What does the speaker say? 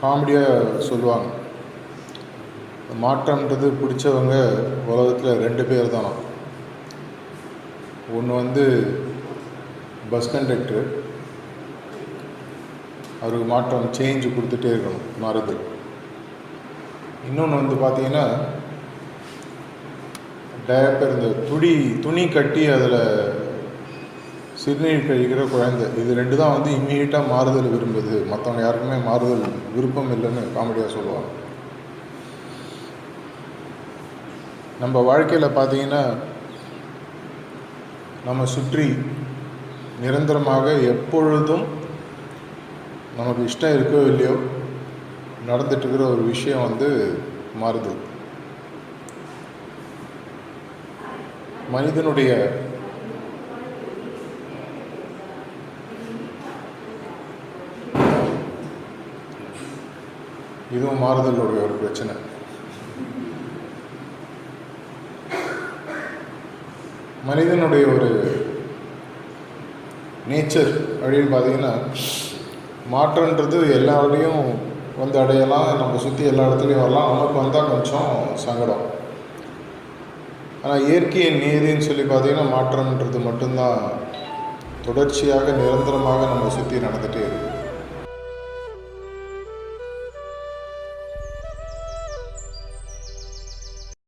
காமெடியாக சொல்லுவாங்க. மாற்றம்ன்றது பிடிச்சவங்க உலகத்தில் ரெண்டு பேர் தானா ஒன்று வந்து பஸ் கண்டக்டர் அவருக்கு மாற்றம் சேஞ்சு கொடுத்துட்டே இருக்கணும் மாறுதல் இன்னொன்று வந்து பார்த்தீங்கன்னா டயப்பர் இந்த துணி துணி கட்டி அதில் சிறுநீர் கழிக்கிற குழந்தை. இது ரெண்டு தான் வந்து இம்மீடியட்டாக மாறுதல் விரும்புது. மற்றவங்க யாருக்குமே மாறுதல் விருப்பம் இல்லைன்னு காமெடியாக சொல்லுவாங்க. நம்ம வாழ்க்கையில் பார்த்தீங்கன்னா நம்ம சுற்றி நிரந்தரமாக எப்பொழுதும் நமக்கு இஷ்டம் இருக்கோ இல்லையோ நடந்துட்டுருக்கிற ஒரு விஷயம் வந்து மாறுது. மனிதனுடைய இதுவும் மாறுதலுடைய ஒரு பிரச்சனை. மனிதனுடைய ஒரு நேச்சர் அப்படின்னு பார்த்தீங்கன்னா மாற்றன்றது எல்லாரையும் வந்து அடையலாம் நம்ம சுற்றி எல்லா இடத்துலையும் வரலாம். நமக்கு வந்தால் கொஞ்சம் சங்கடம். ஆனால் இயற்கையின் நீதின்னு சொல்லி பார்த்தீங்கன்னா மாற்றம்ன்றது மட்டும்தான். தொடர்ச்சியாக நிரந்தரமாக நம்ம சுற்றி நடந்துகிட்டே இருக்குது